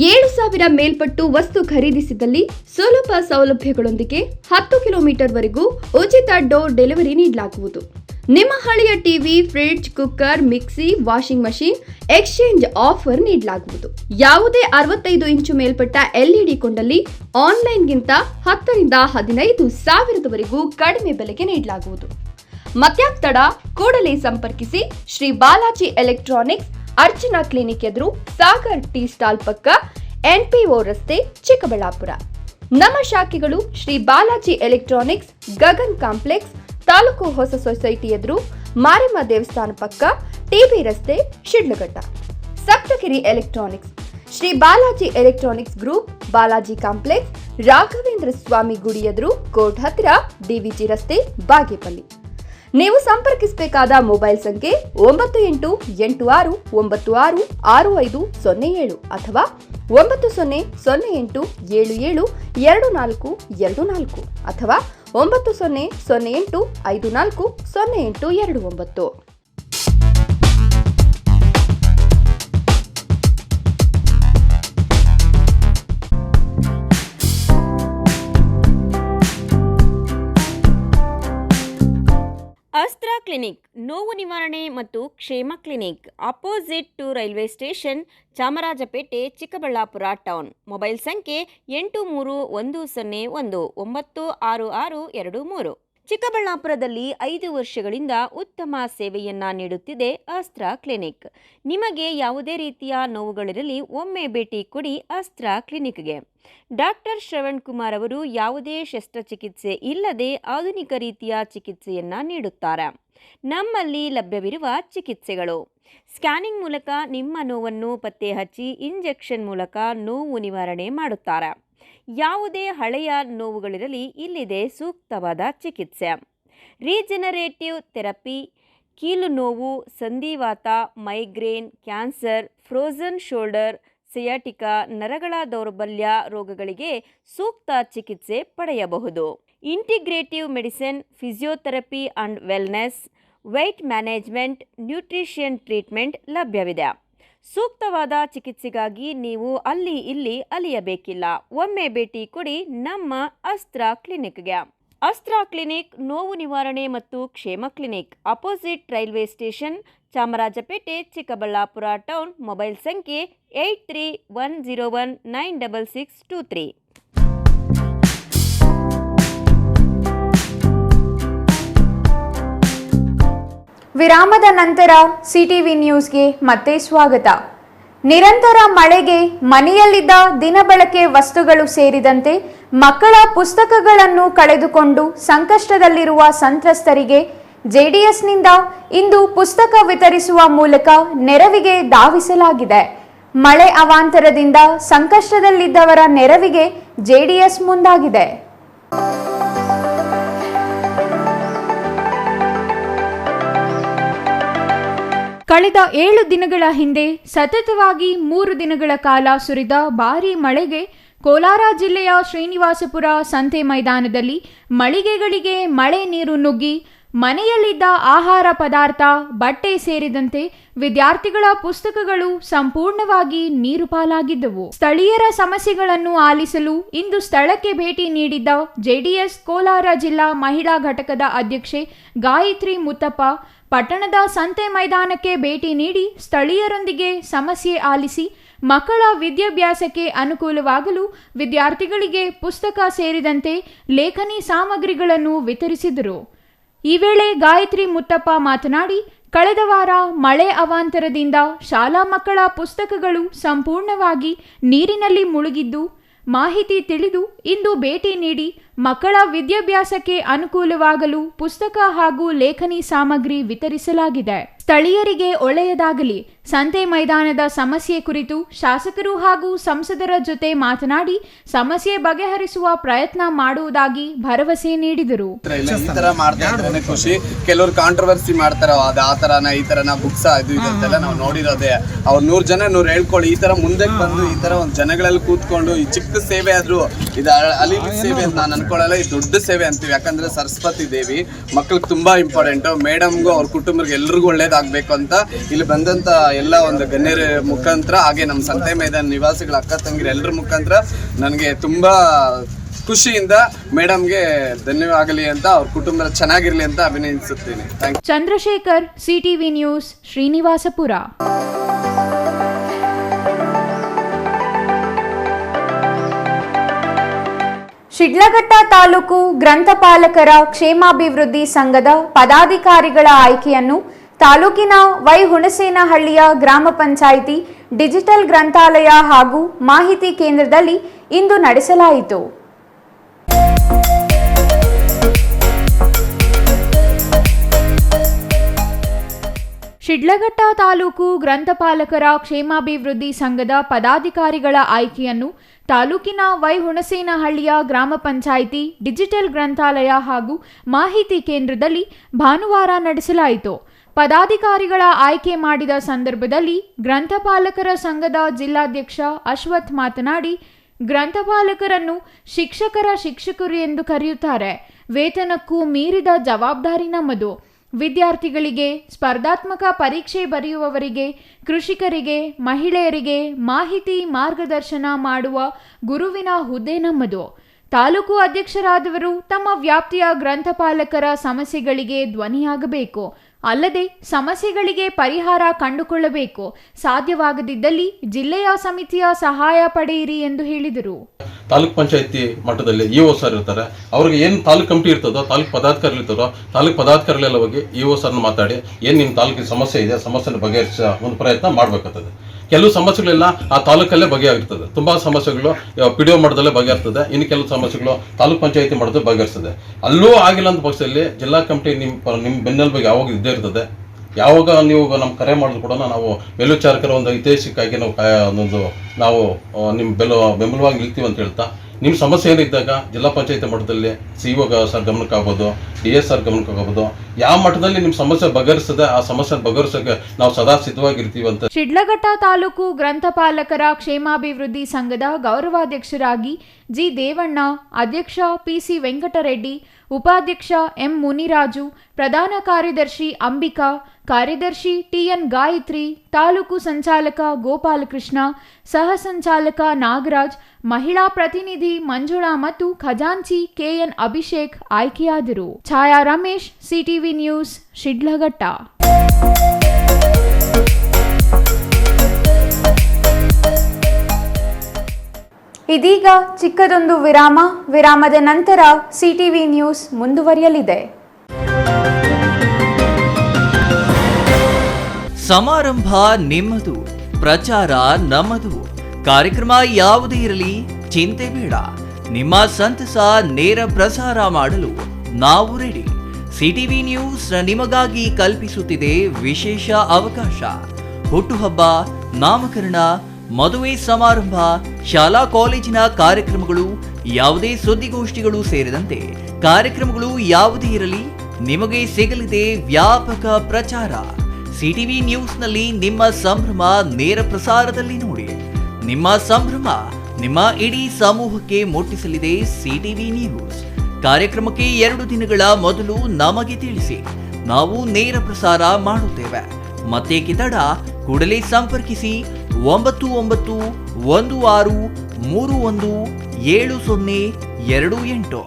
ಏಳು ಸಾವಿರ ಮೇಲ್ಪಟ್ಟು ವಸ್ತು ಖರೀದಿಸಿದಲ್ಲಿ ಸುಲಭ ಸೌಲಭ್ಯಗಳೊಂದಿಗೆ ಹತ್ತು ಕಿಲೋಮೀಟರ್ ವರೆಗೂ ಉಚಿತ ಡೋರ್ ಡೆಲಿವರಿ ನೀಡಲಾಗುವುದು. ನಿಮ್ಮ ಹಳೆಯ TV, fridge, cooker, mixie, washing machine, exchange offer ನೀಡಲಾಗುವುದು. ಯಾವುದೇ ಅರವತ್ತೈದು ಇಂಚು ಮೇಲ್ಪಟ್ಟ ಎಲ್ಇಡಿ ಕೊಂಡಲ್ಲಿ ಆನ್ಲೈನ್ಗಿಂತ ಹತ್ತರಿಂದ ಹದಿನೈದು ಸಾವಿರದವರೆಗೂ ಕಡಿಮೆ ಬೆಲೆಗೆ ನೀಡಲಾಗುವುದು. ಮತ್ಯಾಕ್ ಕೂಡಲೇ ಸಂಪರ್ಕಿಸಿ ಶ್ರೀ ಬಾಲಾಜಿ ಎಲೆಕ್ಟ್ರಾನಿಕ್ಸ್ ಅರ್ಚನಾ ಕ್ಲಿನಿಕ್ ಎದುರು ಸಾಗರ್ ಟೀ ಸ್ಟಾಲ್ ಪಕ್ಕ ಎನ್ಪಿಒ ರಸ್ತೆ ಚಿಕ್ಕಬಳ್ಳಾಪುರ. ನಮ್ಮ ಶಾಖೆಗಳು ಶ್ರೀ ಬಾಲಾಜಿ ಎಲೆಕ್ಟ್ರಾನಿಕ್ಸ್, ಗಗನ್ ಕಾಂಪ್ಲೆಕ್ಸ್, ತಾಲೂಕು ಹೊಸ ಸೊಸೈಟಿ ಎದುರು ಮಾರಿಮ್ಮ ದೇವಸ್ಥಾನ ಪಕ್ಕ ಟಿಬಿ ರಸ್ತೆ Sidlaghatta. Saptagiri electronics, Shri Balaji electronics group, Balaji complex, Raghavendra Swami ಗುಡಿ ಎದುರು ಕೋರ್ಟ್ ಹತ್ತಿರ ಡಿವಿಜಿ ರಸ್ತೆ ಬಾಗೇಪಲ್ಲಿ. ನೀವು ಸಂಪರ್ಕಿಸಬೇಕಾದ ಮೊಬೈಲ್ ಸಂಖ್ಯೆ ಒಂಬತ್ತು ಎಂಟು ಎಂಟು ಆರು ಒಂಬತ್ತು ಆರು ಆರು ಐದು ಸೊನ್ನೆ ಏಳು ಅಥವಾ ಒಂಬತ್ತು ಸೊನ್ನೆ ಸೊನ್ನೆ ಎಂಟು ಏಳು ಏಳು ಎರಡು ನಾಲ್ಕು ಎರಡು ನಾಲ್ಕು ಅಥವಾ ಒಂಬತ್ತು ಸೊನ್ನೆ ಸೊನ್ನೆ ಎಂಟು ಐದು ನಾಲ್ಕು ಸೊನ್ನೆ ಎಂಟು ಎರಡು ಒಂಬತ್ತು. ಕ್ಲಿನಿಕ್ ನೋವು ನಿವಾರಣೆ ಮತ್ತು ಕ್ಷೇಮ clinic opposite to railway station Chamarajpet, Chikkaballapur town mobile ಸಂಖ್ಯೆ ಎಂಟು ಮೂರು ಒಂದು ಸೊನ್ನೆ ಒಂದು, ಒಂಬತ್ತು ಆರು ಆರು ಎರಡು ಮೂರು. ಚಿಕ್ಕಬಳ್ಳಾಪುರದಲ್ಲಿ ಐದು ವರ್ಷಗಳಿಂದ ಉತ್ತಮ ಸೇವೆಯನ್ನ ನೀಡುತ್ತಿದೆ ಅಸ್ತ್ರ ಕ್ಲಿನಿಕ್. ನಿಮಗೆ ಯಾವುದೇ ರೀತಿಯ ನೋವುಗಳಿರಲಿ ಒಮ್ಮೆ ಭೇಟಿ ಕೊಡಿ ಅಸ್ತ್ರ ಕ್ಲಿನಿಕ್ಗೆ. ಡಾಕ್ಟರ್ ಶ್ರವಣ್ ಕುಮಾರ್ ಅವರು ಯಾವುದೇ ಶಸ್ತ್ರಚಿಕಿತ್ಸೆ ಇಲ್ಲದೆ ಆಧುನಿಕ ರೀತಿಯ ಚಿಕಿತ್ಸೆಯನ್ನ ನೀಡುತ್ತಾರೆ. ನಮ್ಮಲ್ಲಿ ಲಭ್ಯವಿರುವ ಚಿಕಿತ್ಸೆಗಳು. ಸ್ಕ್ಯಾನಿಂಗ್ ಮೂಲಕ ನಿಮ್ಮ ನೋವನ್ನು ಪತ್ತೆ ಹಚ್ಚಿ ಇಂಜೆಕ್ಷನ್ ಮೂಲಕ ನೋವು ನಿವಾರಣೆ ಮಾಡುತ್ತಾರೆ. ಯಾವುದೇ ಹಳೆಯ ನೋವುಗಳಿರಲಿ ಇಲ್ಲಿದೆ ಸೂಕ್ತವಾದ ಚಿಕಿತ್ಸೆ. ರೀಜನರೇಟಿವ್ ಥೆರಪಿ, ಕೀಲು ನೋವು ಸಂಧಿವಾತ migraine, cancer frozen shoulder, sciatica, ನರಗಳ ದೌರ್ಬಲ್ಯ ರೋಗಗಳಿಗೆ ಸೂಕ್ತ ಚಿಕಿತ್ಸೆ ಪಡೆಯಬಹುದು. Integrative medicine, physiotherapy and wellness, weight management nutrition treatment ಲಭ್ಯವಿದೆ. ಸೂಕ್ತವಾದ ಚಿಕಿತ್ಸೆಗಾಗಿ ನೀವು ಅಲ್ಲಿ ಇಲ್ಲಿ ಅಲಿಯಬೇಕಿಲ್ಲ. ಒಮ್ಮೆ ಭೇಟಿ ಕೊಡಿ ನಮ್ಮ ಅಸ್ತ್ರ ಕ್ಲಿನಿಕ್ಗೆ. ಅಸ್ತ್ರ ಕ್ಲಿನಿಕ್ ನೋವು ನಿವಾರಣೆ ಮತ್ತು ಕ್ಷೇಮ clinic. Opposite railway station, Chamarajpet, Chikkaballapur town. Mobile ಸಂಖ್ಯೆ eight three one zero one nine double six two three. ವಿರಾಮದ ನಂತರ ಸಿಟಿವಿ ನ್ಯೂಸ್ಗೆ ಮತ್ತೆ ಸ್ವಾಗತ. ನಿರಂತರ ಮಳೆಗೆ ಮನೆಯಲ್ಲಿದ್ದ ದಿನಬಳಕೆ ವಸ್ತುಗಳು ಸೇರಿದಂತೆ ಮಕ್ಕಳ ಪುಸ್ತಕಗಳನ್ನು ಕಳೆದುಕೊಂಡು ಸಂಕಷ್ಟದಲ್ಲಿರುವ ಸಂತ್ರಸ್ತರಿಗೆ ಜೆಡಿಎಸ್ನಿಂದ ಇಂದು ಪುಸ್ತಕ ವಿತರಿಸುವ ಮೂಲಕ ನೆರವಿಗೆ ಧಾವಿಸಲಾಗಿದೆ. ಮಳೆ ಅವಾಂತರದಿಂದ ಸಂಕಷ್ಟದಲ್ಲಿದ್ದವರ ನೆರವಿಗೆ ಜೆಡಿಎಸ್ ಮುಂದಾಗಿದೆ. ಕಳೆದ ಏಳು ದಿನಗಳ ಹಿಂದೆ ಸತತವಾಗಿ ಮೂರು ದಿನಗಳ ಕಾಲ ಸುರಿದ ಭಾರೀ ಮಳೆಗೆ ಕೋಲಾರ ಜಿಲ್ಲೆಯ ಶ್ರೀನಿವಾಸಪುರ ಸಂತೆ ಮೈದಾನದಲ್ಲಿ ಮಳಿಗೆಗಳಿಗೆ ಮಳೆ ನೀರು ನುಗ್ಗಿ ಮನೆಯಲ್ಲಿದ್ದ ಆಹಾರ ಪದಾರ್ಥ, ಬಟ್ಟೆ ಸೇರಿದಂತೆ ವಿದ್ಯಾರ್ಥಿಗಳ ಪುಸ್ತಕಗಳು ಸಂಪೂರ್ಣವಾಗಿ ನೀರು ಪಾಲಾಗಿದ್ದವು. ಸ್ಥಳೀಯರ ಸಮಸ್ಯೆಗಳನ್ನು ಆಲಿಸಲು ಇಂದು ಸ್ಥಳಕ್ಕೆ ಭೇಟಿ ನೀಡಿದ್ದ ಜೆಡಿಎಸ್ ಕೋಲಾರ ಜಿಲ್ಲಾ ಮಹಿಳಾ ಘಟಕದ ಅಧ್ಯಕ್ಷೆ ಗಾಯತ್ರಿ ಮುತ್ತಪ್ಪ ಪಟ್ಟಣದ ಸಂತೆ ಮೈದಾನಕ್ಕೆ ಭೇಟಿ ನೀಡಿ ಸ್ಥಳೀಯರೊಂದಿಗೆ ಸಮಸ್ಯೆ ಆಲಿಸಿ ಮಕ್ಕಳ ವಿದ್ಯಾಭ್ಯಾಸಕ್ಕೆ ಅನುಕೂಲವಾಗಲು ವಿದ್ಯಾರ್ಥಿಗಳಿಗೆ ಪುಸ್ತಕ ಸೇರಿದಂತೆ ಲೇಖನಿ ಸಾಮಗ್ರಿಗಳನ್ನು ವಿತರಿಸಿದರು. ಈ ವೇಳೆ ಗಾಯತ್ರಿ ಮುತ್ತಪ್ಪ ಮಾತನಾಡಿ, ಕಳೆದ ವಾರ ಮಳೆ ಅವಾಂತರದಿಂದ ಶಾಲಾ ಮಕ್ಕಳ ಪುಸ್ತಕಗಳು ಸಂಪೂರ್ಣವಾಗಿ ನೀರಿನಲ್ಲಿ ಮುಳುಗಿದ್ದು, ಮಾಹಿತಿ ತಿಳಿದು ಇಂದು ಭೇಟಿ ನೀಡಿ ಮಕ್ಕಳ ವಿದ್ಯಾಭ್ಯಾಸಕ್ಕೆ ಅನುಕೂಲವಾಗಲು ಪುಸ್ತಕ ಹಾಗೂ ಲೇಖನಿ ಸಾಮಗ್ರಿ ವಿತರಿಸಲಾಗಿದೆ. ಸ್ಥಳೀಯರಿಗೆ ಒಳ್ಳೆಯದಾಗಲಿ. ಸಂತೆ ಮೈದಾನದ ಸಮಸ್ಯೆ ಕುರಿತು ಶಾಸಕರು ಹಾಗೂ ಸಂಸದರ ಜೊತೆ ಮಾತನಾಡಿ, ಸಮಸ್ಯೆ ಬಗೆಹರಿಸುವ ಪ್ರಯತ್ನ ಮಾಡುವುದಾಗಿ ಭರವಸೆ ನೀಡಿದರು. ಖುಷಿ. ಕೆಲವರು ಕಾಂಟ್ರವರ್ಸಿ ಮಾಡ್ತಾರ ಆ ತರನ, ಈ ತರನ ಬುಕ್ಸ್ ಅದು ಇದು ಅಂತೆಲ್ಲ ನಾವು ನೋಡಿರೋದೇ. ಅವ್ರು ನೂರ್ ಜನ ನೂರ್ ಹೇಳ್ಕೊಳ್ಳಿ, ಈ ತರ ಮುಂದೆ ಬಂದು ಈ ತರ ಒಂದ್ ಜನಗಳಲ್ಲಿ ಕೂತ್ಕೊಂಡು ಈ ಚಿಕ್ಕ ಸೇವೆ ಆದ್ರೂ, ಇದು ಅಲ್ಲಿ ಸೇವೆ ಅಂತ ನಾನು ಅನ್ಕೊಳ್ಳಲ್ಲ, ಇದು ದೊಡ್ಡ ಸೇವೆ ಅಂತೀವಿ. ಯಾಕಂದ್ರೆ ಸರಸ್ವತಿ ದೇವಿ ಮಕ್ಳಿಗೆ ತುಂಬಾ ಇಂಪಾರ್ಟೆಂಟ್ ಮೇಡಮ್ಗೂ ಅವ್ರ ಕುಟುಂಬಕ್ಕೆ ಎಲ್ರಿಗೂ ಒಳ್ಳೇದಾಗ್ಬೇಕು ಅಂತ ಇಲ್ಲಿ ಬಂದಂತ ಎಲ್ಲ ಒಂದು ಗಣ್ಯರ ಮುಖಾಂತರ ಹಾಗೆ ನಮ್ಮ ಸಂತೆ ಮೈದಾನ ನಿವಾಸಿಗಳ ಅಕ್ಕ ತಂಗಿರ ಎಲ್ಲರ ಮುಖಾಂತರ ನನಗೆ ತುಂಬಾ ಖುಷಿಯಿಂದ ಮೇಡಮ್ಗೆ ಧನ್ಯವಾಗಲಿ ಅಂತ ಅವ್ರ ಕುಟುಂಬ ಚೆನ್ನಾಗಿರ್ಲಿ ಅಂತ ಅಭಿನಯಿಸುತ್ತೇನೆ ಚಂದ್ರಶೇಖರ್ ಸಿಟಿವಿ ನ್ಯೂಸ್ ಶ್ರೀನಿವಾಸಪುರ. ಶಿಡ್ಲಘಟ್ಟ ತಾಲೂಕು ಗ್ರಂಥಪಾಲಕರ ಕ್ಷೇಮಾಭಿವೃದ್ಧಿ ಸಂಘದ ಪದಾಧಿಕಾರಿಗಳ ಆಯ್ಕೆಯನ್ನು ತಾಲೂಕಿನ ವೈ ಹುಣಸೇನಹಳ್ಳಿಯ ಗ್ರಾಮ ಪಂಚಾಯಿತಿ, ಡಿಜಿಟಲ್ ಗ್ರಂಥಾಲಯ ಹಾಗೂ ಮಾಹಿತಿ ಕೇಂದ್ರದಲ್ಲಿ ಇಂದು ನಡೆಸಲಾಯಿತು. ಶಿಡ್ಲಘಟ್ಟ ತಾಲೂಕು ಗ್ರಂಥಪಾಲಕರ ಕ್ಷೇಮಾಭಿವೃದ್ಧಿ ಸಂಘದ ಪದಾಧಿಕಾರಿಗಳ ಆಯ್ಕೆಯನ್ನು ತಾಲೂಕಿನ ವೈ ಹುಣಸೇನಹಳ್ಳಿಯ ಗ್ರಾಮ ಪಂಚಾಯಿತಿ, ಡಿಜಿಟಲ್ ಗ್ರಂಥಾಲಯ ಹಾಗೂ ಮಾಹಿತಿ ಕೇಂದ್ರದಲ್ಲಿ ಭಾನುವಾರ ನಡೆಸಲಾಯಿತು. ಪದಾಧಿಕಾರಿಗಳ ಆಯ್ಕೆ ಮಾಡಿದ ಸಂದರ್ಭದಲ್ಲಿ ಗ್ರಂಥಪಾಲಕರ ಸಂಘದ ಜಿಲ್ಲಾಧ್ಯಕ್ಷ ಅಶ್ವಥ್ ಮಾತನಾಡಿ, ಗ್ರಂಥಪಾಲಕರನ್ನು ಶಿಕ್ಷಕರ ಶಿಕ್ಷಕರು ಎಂದು ಕರೆಯುತ್ತಾರೆ. ವೇತನಕ್ಕೂ ಮೀರಿದ ಜವಾಬ್ದಾರಿ ನಮ್ಮದು. ವಿದ್ಯಾರ್ಥಿಗಳಿಗೆ ಸ್ಪರ್ಧಾತ್ಮಕ ಪರೀಕ್ಷೆ ಬರೆಯುವವರಿಗೆ, ಕೃಷಿಕರಿಗೆ, ಮಹಿಳೆಯರಿಗೆ ಮಾಹಿತಿ ಮಾರ್ಗದರ್ಶನ ಮಾಡುವ ಗುರುವಿನ ಹುದ್ದೆ ನಮ್ಮದು. ತಾಲೂಕು ಅಧ್ಯಕ್ಷರಾದವರು ತಮ್ಮ ವ್ಯಾಪ್ತಿಯ ಗ್ರಂಥಪಾಲಕರ ಸಮಸ್ಯೆಗಳಿಗೆ ಧ್ವನಿಯಾಗಬೇಕು. ಅಲ್ಲದೆ ಸಮಸ್ಯೆಗಳಿಗೆ ಪರಿಹಾರ ಕಂಡುಕೊಳ್ಳಬೇಕು. ಸಾಧ್ಯವಾಗದಿದ್ದಲ್ಲಿ ಜಿಲ್ಲೆಯ ಸಮಿತಿಯ ಸಹಾಯ ಪಡೆಯಿರಿ ಎಂದು ಹೇಳಿದರು. ತಾಲೂಕ್ ಪಂಚಾಯತಿ ಮಟ್ಟದಲ್ಲಿ ಇ ಒ ಸರ್ ಇರ್ತಾರೆ. ಅವ್ರಿಗೆ ಏನು ತಾಲೂಕ್ ಕಮಿಟಿ ಇರ್ತದೋ, ತಾಲೂಕ್ ಪದಾಧಿಕಾರಿ ಇರ್ತಾರೋ ತಾಲೂಕ್ ಪದಾಧಿಕಾರಿಗಳೆಲ್ಲ ಹೋಗಿ ಇ ಒ ಸರ್ನ ಮಾತಾಡಿ ಏನು ನಿಮ್ಮ ತಾಲೂಕಿನ ಸಮಸ್ಯೆ ಇದೆ, ಸಮಸ್ಯೆನ ಬಗೆಹರಿಸೋ ಒಂದು ಪ್ರಯತ್ನ ಮಾಡಬೇಕಾಗ್ತದೆ. ಕೆಲವು ಸಮಸ್ಯೆಗಳೆಲ್ಲ ಆ ತಾಲೂಕಲ್ಲೇ ಬಗೆಯಾಗಿರ್ತದೆ ತುಂಬ ಸಮಸ್ಯೆಗಳು ಪಿ ಡಿ ಒ ಮಟ್ಟದಲ್ಲೇ ಬಗೆಹರ್ತದೆ. ಇನ್ನು ಕೆಲವು ಸಮಸ್ಯೆಗಳು ತಾಲೂಕ್ ಪಂಚಾಯತಿ ಮಟ್ಟದಲ್ಲಿ ಬಗೆಹರಿಸ್ತದೆ. ಅಲ್ಲೂ ಆಗಿಲ್ಲ ಅಂತ ಪಕ್ಷದಲ್ಲಿ ಜಿಲ್ಲಾ ಕಮಿಟಿ ನಿಮ್ಮ ನಿಮ್ಮ ಬೆನ್ನೆಲುಬಿಗೆ ಯಾವಾಗ ಇದ್ದೇ ಇರ್ತದೆ. ಯಾವಾಗ ನೀವು ನಮ್ಮ ಕರೆ ಮಾಡಿದ್ರು ಕೂಡ ನಾವು ಮೇಲ್ವಿಚಾರಕರ ಒಂದು ಐತಿಹಾಸಿಕವಾಗಿ ನಾವು ಒಂದು, ನಾವು ನಿಮ್ಮ ಬೆಲ, ಬೆಂಬಲವಾಗಿ ನಿಲ್ತೀವಿ ಅಂತ ಹೇಳ್ತಾ ನಿಮ್ಮ ಸಮಸ್ಯೆ ಏನಿದ್ದಾಗ ಜಿಲ್ಲಾ ಪಂಚಾಯತಿ ಮಟ್ಟದಲ್ಲಿ ಸಿ ಒ ಸರ್ ಗಮನಕ್ಕಾಗ್ಬೋದು ಡಿ ಎಸ್ ಸರ್ ಗಮನಕ್ಕಾಗ್ಬೋದು, ಯಾವ ಮಟ್ಟದಲ್ಲಿ ನಿಮ್ಮ ಸಮಸ್ಯೆ ಬಗರಿಸದೆ ಆ ಸಮಸ್ಯೆ ಬಗೆಹರಿಸೋಕೆ ನಾವು ಸದಾ ಸಿದ್ಧವಾಗಿರ್ತೀವಿ ಅಂತ ಶಿಡ್ಲಘಟ್ಟ ತಾಲೂಕು ಗ್ರಂಥಪಾಲಕರ ಕ್ಷೇಮಾಭಿವೃದ್ಧಿ ಸಂಘದ ಗೌರವಾಧ್ಯಕ್ಷರಾಗಿ ಜಿ ದೇವಣ್ಣ, ಅಧ್ಯಕ್ಷ ಪಿಸಿ ವೆಂಕಟರೆಡ್ಡಿ, ಉಪಾಧ್ಯಕ್ಷ ಎಂ ಮುನಿರಾಜು, ಪ್ರಧಾನ ಕಾರ್ಯದರ್ಶಿ ಅಂಬಿಕಾ ಕಾರ್ಯದರ್ಶಿ ಟಿಎನ್ ಗಾಯತ್ರಿ, ತಾಲೂಕು ಸಂಚಾಲಕ ಗೋಪಾಲಕೃಷ್ಣ, ಸಹ ಸಂಚಾಲಕ ನಾಗರಾಜ್, ಮಹಿಳಾ ಪ್ರತಿನಿಧಿ ಮಂಜುಳಾ ಮತ್ತು ಖಜಾಂಚಿ ಕೆಎನ್ ಅಭಿಷೇಕ್ ಆಯ್ಕೆಯಾದರು. Chaya Ramesh, CTV news, Sidlaghatta. ಇದೀಗ ಚಿಕ್ಕದೊಂದು ವಿರಾಮ. ವಿರಾಮದ ನಂತರ ಸಿಟಿವಿ ನ್ಯೂಸ್ ಮುಂದುವರಿಯಲಿದೆ. ಸಮಾರಂಭ ನಿಮ್ಮದು, ಪ್ರಚಾರ ನಮ್ಮದು. ಕಾರ್ಯಕ್ರಮ ಯಾವುದೇ ಇರಲಿ, ಚಿಂತೆ ಬೇಡ. ನಿಮ್ಮ ಸಂತಸ, ನೇರ ಪ್ರಸಾರ ಮಾಡಲು ನಾವು ರೆಡಿ. ಸಿಟಿವಿ ನ್ಯೂಸ್ ನಿಮಗಾಗಿ ಕಲ್ಪಿಸುತ್ತಿದೆ ವಿಶೇಷ ಅವಕಾಶ. ಹುಟ್ಟುಹಬ್ಬ, ನಾಮಕರಣ, ಮದುವೆ ಸಮಾರಂಭ, ಶಾಲಾ ಕಾಲೇಜಿನ ಕಾರ್ಯಕ್ರಮಗಳು, ಯಾವುದೇ ಸುದ್ದಿಗೋಷ್ಠಿಗಳು ಸೇರಿದಂತೆ ಕಾರ್ಯಕ್ರಮಗಳು ಯಾವುದೇ ಇರಲಿ, ನಿಮಗೆ ಸಿಗಲಿದೆ ವ್ಯಾಪಕ ಪ್ರಚಾರ. ಸಿಟಿವಿ ನ್ಯೂಸ್ನಲ್ಲಿ ನಿಮ್ಮ ಸಂಭ್ರಮ ನೇರ ಪ್ರಸಾರದಲ್ಲಿ ನೋಡಿ. ನಿಮ್ಮ ಸಂಭ್ರಮ ನಿಮ್ಮ ಇಡೀ ಸಮೂಹಕ್ಕೆ ಮುಟ್ಟಿಸಲಿದೆ ಸಿಟಿವಿ ನ್ಯೂಸ್. ಕಾರ್ಯಕ್ರಮಕ್ಕೆ ಎರಡು ದಿನಗಳ ಮೊದಲು ನಮಗೆ ತಿಳಿಸಿ, ನಾವು ನೇರ ಪ್ರಸಾರ ಮಾಡುತ್ತೇವೆ. ಮತ್ತೆ ಕಿತಡ ಕೂಡಲೇ ಸಂಪರ್ಕಿಸಿ ಒಂಬತ್ತು ಒಂಬತ್ತು ಒಂದು ಆರು ಮೂರು ಒಂದು ಏಳು ಸೊನ್ನೆ ಎರಡು ಎಂಟು.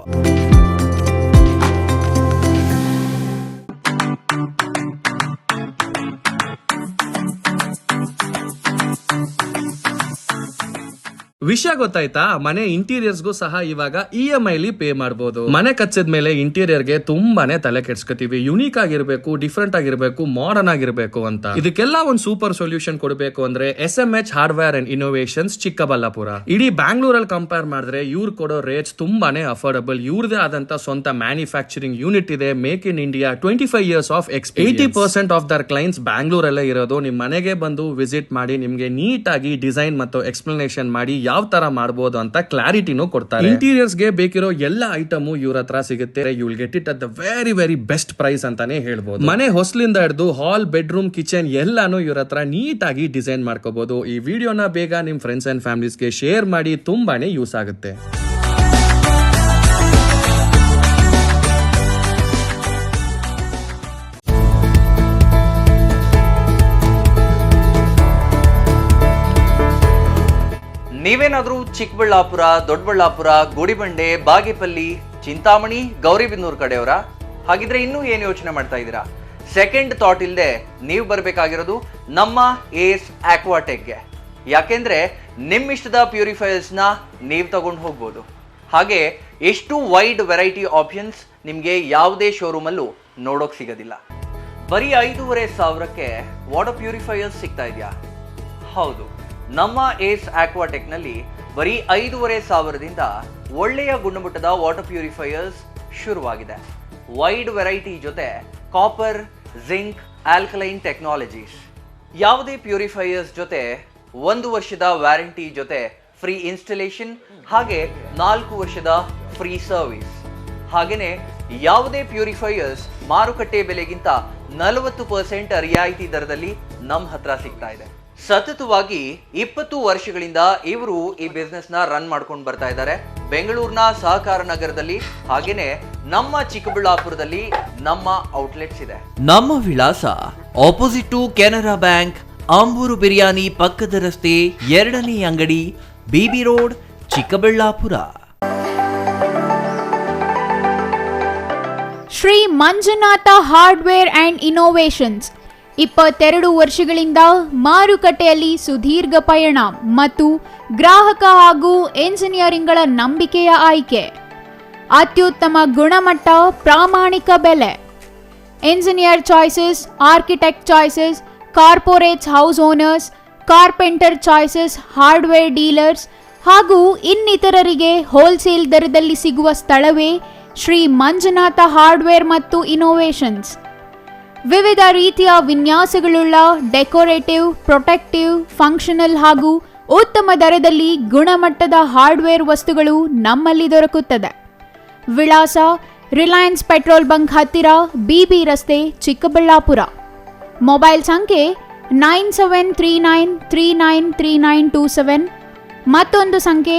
ವಿಷಯ ಗೊತ್ತಾಯ್ತಾ? ಮನೆ ಇಂಟೀರಿಯರ್ಸ್ಗೂ ಸಹ ಇವಾಗ ಇ ಎಂ ಐಲಿ ಪೇ ಮಾಡಬಹುದು ಮನೆ ಕಚ್ಚಿದ ಮೇಲೆ ಇಂಟೀರಿಯರ್ಗೆ ತುಂಬಾನೇ ತಲೆ ಕೆಡ್ಸ್ಕೊತೀವಿ. ಯುನೀಕ್ ಆಗಿರ್ಬೇಕು ಡಿಫ್ರೆಂಟ್ ಆಗಿರ್ಬೇಕು ಮಾಡರ್ನ್ ಆಗಿರ್ಬೇಕು ಅಂತ. ಇದಕ್ಕೆಲ್ಲ ಒಂದು ಸೂಪರ್ ಸೊಲ್ಯೂಷನ್ ಕೊಡಬೇಕು ಅಂದ್ರೆ S M H hardware and innovations Chikkaballapur. ಇಡೀ ಬ್ಯಾಂಗ್ಳೂರಲ್ಲಿ ಕಂಪೇರ್ ಮಾಡಿದ್ರೆ ಇವ್ರು ಕೊಡೋ ರೇಟ್ಸ್ ತುಂಬಾನೇ ಅಫೋರ್ಡಬಲ್ ಇವ್ರದೇ ಆದಂತ ಸ್ವಂತ ಮ್ಯಾನುಫ್ಯಾಕ್ಚರಿಂಗ್ ಯೂನಿಟ್ ಇದೆ make in India twenty five years of ex eighty percent of their clients ಬ್ಯಾಂಗ್ಳೂರಲ್ಲೇ ಇರೋದು. ನಿಮ್ ಮನೆಗೆ ಬಂದು ವಿಸಿಟ್ ಮಾಡಿ, ನಿಮ್ಗೆ ನೀಟ್ ಆಗಿ ಡಿಸೈನ್ ಮತ್ತು ಎಕ್ಸ್ಪ್ಲನೇಷನ್ ಮಾಡಿ ಯಾವ ತರ ಮಾಡಬಹುದು ಅಂತ ಕ್ಲಾರಿಟಿನೂ ಕೊಡ್ತಾರೆ. ಇಂಟೀರಿಯರ್ಸ್ಗೆ ಬೇಕಿರೋ ಎಲ್ಲ ಐಟಮು ಇವ್ರ ಹತ್ರ ಸಿಗುತ್ತೆ. You will get it at the very very best price ಅಂತಾನೆ ಹೇಳ್ಬೋದು. ಮನೆ ಹೊಸಲಿಂದ ಹಿಡಿದು ಹಾಲ್ ಬೆಡ್ರೂಮ್ ಕಿಚನ್ ಎಲ್ಲಾನು ಇವ್ರ ಹತ್ರ ನೀಟ್ ಆಗಿ ಡಿಸೈನ್ ಮಾಡ್ಕೋಬಹುದು ಈ ವಿಡಿಯೋನ ಬೇಗ ನಿಮ್ ಫ್ರೆಂಡ್ಸ್ ಅಂಡ್ ಫ್ಯಾಮಿಲೀಸ್ಗೆ ಶೇರ್ ಮಾಡಿ ತುಂಬಾನೇ ಯೂಸ್ ಆಗುತ್ತೆ. ನೀವೇನಾದ್ರೂ ಚಿಕ್ಕಬಳ್ಳಾಪುರ, ದೊಡ್ಡಬಳ್ಳಾಪುರ, ಗೋಡಿಬಂಡೆ, ಬಾಗೇಪಲ್ಲಿ, ಚಿಂತಾಮಣಿ, ಗೌರಿಬಿದನೂರು ಕಡೆಯವರ? ಹಾಗಿದ್ರೆ ಇನ್ನೂ ಏನು ಯೋಚನೆ ಮಾಡ್ತಾ ಇದ್ದೀರಾ? ಸೆಕೆಂಡ್ ಥಾಟ್ ಇಲ್ಲದೆ ನೀವು ಬರಬೇಕಾಗಿರೋದು ನಮ್ಮ ಏಸ್ ಆಕ್ವಾಟೆಕ್ಗೆ ಯಾಕೆಂದರೆ ನಿಮ್ಮಿಷ್ಟದ ಪ್ಯೂರಿಫೈಯರ್ಸ್ನ ನೀವು ತಗೊಂಡು ಹೋಗ್ಬೋದು. ಹಾಗೆ ಎಷ್ಟು ವೈಡ್ ವೆರೈಟಿ ಆಪ್ಷನ್ಸ್ ನಿಮಗೆ ಯಾವುದೇ ಶೋರೂಮಲ್ಲೂ ನೋಡೋಕೆ ಸಿಗೋದಿಲ್ಲ. ಬರೀ ಐದೂವರೆ ಸಾವಿರಕ್ಕೆ ವಾಟರ್ ಪ್ಯೂರಿಫೈಯರ್ಸ್ ಸಿಗ್ತಾ ಇದೆಯಾ? ಹೌದು. ನಮ್ಮ ಏಸ್ ಆಕ್ವಾಟೆಕ್ನಲ್ಲಿ ಬರೀ ಐದೂವರೆ ಸಾವಿರದಿಂದ ಒಳ್ಳೆಯ ಗುಣಮಟ್ಟದ ವಾಟರ್ ಪ್ಯೂರಿಫೈಯರ್ಸ್ ಶುರುವಾಗಿದೆ. ವೈಡ್ ವೆರೈಟಿ ಜೊತೆ ಕಾಪರ್ ಜಿಂಕ್ ಆಲ್ಕಲೈನ್ ಟೆಕ್ನಾಲಜೀಸ್. ಯಾವುದೇ ಪ್ಯೂರಿಫೈಯರ್ಸ್ ಜೊತೆ ಒಂದು ವರ್ಷದ ವ್ಯಾರಂಟಿ ಜೊತೆ ಫ್ರೀ ಇನ್ಸ್ಟಲೇಷನ್ ಹಾಗೆ ನಾಲ್ಕು ವರ್ಷದ ಫ್ರೀ ಸರ್ವಿಸ್. ಹಾಗೆಯೇ ಯಾವುದೇ ಪ್ಯೂರಿಫೈಯರ್ಸ್ ಮಾರುಕಟ್ಟೆ ಬೆಲೆಗಿಂತ ನಲವತ್ತು ಪರ್ಸೆಂಟ್ ರಿಯಾಯಿತಿ ದರದಲ್ಲಿ ನಮ್ಮ ಹತ್ರ ಸಿಗ್ತಾ ಇದೆ. ಸತತವಾಗಿ ಇಪ್ಪತ್ತು ವರ್ಷಗಳಿಂದ ಇವರು ಈ ಬಿಸ್ನೆಸ್ನ ರನ್ ಮಾಡ್ಕೊಂಡು ಬರ್ತಾ ಇದ್ದಾರೆ. ಬೆಂಗಳೂರಿನ ಸಹಕಾರ ನಗರದಲ್ಲಿ ಹಾಗೇನೆ ನಮ್ಮ ಚಿಕ್ಕಬಳ್ಳಾಪುರದಲ್ಲಿ ನಮ್ಮ ಔಟ್ಲೆಟ್ಸ್ ಇದೆ. ನಮ್ಮ ವಿಳಾಸ opposite to Canara bank Ambur biryani ಪಕ್ಕದ ರಸ್ತೆ ಎರಡನೇ ಅಂಗಡಿ BB road Chikkaballapur. Shri Manjunatha hardware and innovations ಇಪ್ಪತ್ತೆರಡು ವರ್ಷಗಳಿಂದ ಮಾರುಕಟ್ಟೆಯಲ್ಲಿ ಸುದೀರ್ಘ ಪಯಣ ಮತ್ತು ಗ್ರಾಹಕ ಹಾಗೂ ಎಂಜಿನಿಯರಿಂಗ್ಗಳ ನಂಬಿಕೆಯ ಆಯ್ಕೆ. ಅತ್ಯುತ್ತಮ ಗುಣಮಟ್ಟ, ಪ್ರಾಮಾಣಿಕ ಬೆಲೆ. Engineer choices, architect choices, corporates house owners, carpenter choices, hardware dealers ಹಾಗೂ ಇನ್ನಿತರರಿಗೆ ಹೋಲ್ಸೇಲ್ ದರದಲ್ಲಿ ಸಿಗುವ ಸ್ಥಳವೇ ಶ್ರೀ ಮಂಜುನಾಥ ಹಾರ್ಡ್ವೇರ್ ಮತ್ತು ಇನೋವೇಷನ್ಸ್ ವಿವಿಧ ರೀತಿಯ ವಿನ್ಯಾಸಗಳುಳ್ಳ ಡೆಕೋರೇಟಿವ್, ಪ್ರೊಟೆಕ್ಟಿವ್, ಫಂಕ್ಷನಲ್ ಹಾಗೂ ಉತ್ತಮ ದರದಲ್ಲಿ ಗುಣಮಟ್ಟದ ಹಾರ್ಡ್ವೇರ್ ವಸ್ತುಗಳು ನಮ್ಮಲ್ಲಿ ದೊರಕುತ್ತದೆ. ವಿಳಾಸ ರಿಲಯನ್ಸ್ ಪೆಟ್ರೋಲ್ ಬಂಕ್ ಹತ್ತಿರ ಬಿಬಿ ರಸ್ತೆ, ಚಿಕ್ಕಬಳ್ಳಾಪುರ. ಮೊಬೈಲ್ ಸಂಖ್ಯೆ nine seven three nine three nine three nine two seven ಮತ್ತೊಂದು ಸಂಖ್ಯೆ